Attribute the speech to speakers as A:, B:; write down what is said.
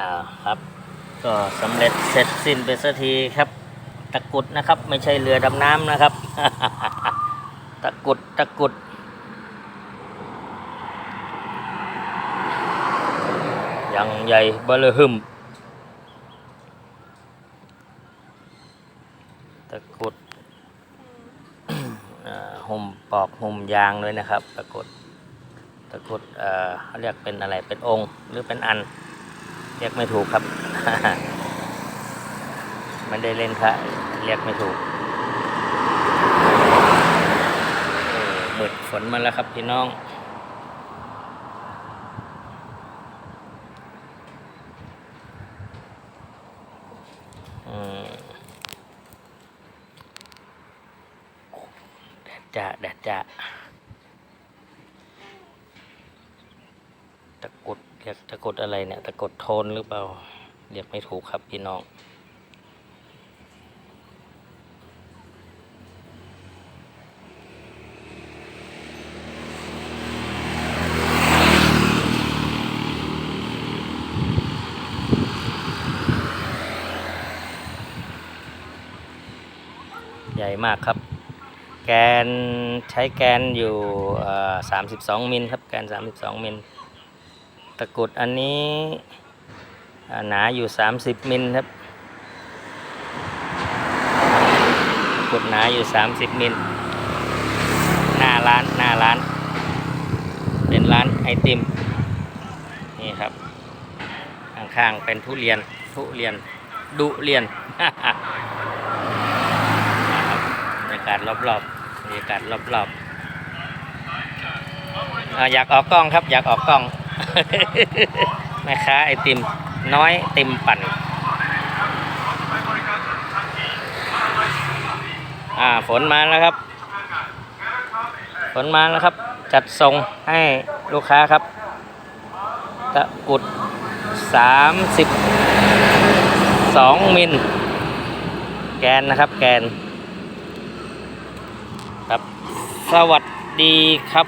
A: อ่าครับ ก็สำเร็จเสร็จสิ้นไปสักทีครับตะกุดนะครับ ไม่ใช่เรือดำน้ำนะครับ ตะกุดตะกุด ยังใหญ่เบลอหึมตะกุดเอ่อห่มปอกห่มยางเลยนะครับ ตะกุดตะกุดเอ่อเขาเรียกเป็นอะไรเป็นองค์หรือเป็นอัน เรียกไม่ถูกครับ มันได้เล่นพระเรียกไม่ถูกเออมืดฝนมาแล้วครับพี่น้องอืมแดดจ้าแดดจ้า ตะกุดเรียกตะกุดอะไรเนี่ย ตะกุดโทนหรือเปล่า เรียกไม่ถูกครับพี่น้องใหญ่มากครับ แกนใช้แกนอยู่สามสิบสองมิลครับ แกนสามสิบสองมิล ตะกุดอันนี้หนาอยู่สามสิบมิลครับตะกุดหนาอยู่สามสิบมิล หน้าร้านหน้าร้าน เป็นร้านไอติม นี่ครับ ข้างๆเป็นทุเรียนทุเรียน ดุเรียนบรรยากาศรอบๆบรรยากาศรอบๆออยากออกกล้องครับ อยากออกกล้อง แม่ค้าไอติมน้อยติมปั่นอ่าฝนมาแล้วครับ ฝนมาแล้วครับ จัดส่งให้ลูกค้าครับ ตะกุดสามสิบสองมิล แกนนะครับแกน ครับ สวัสดีครับ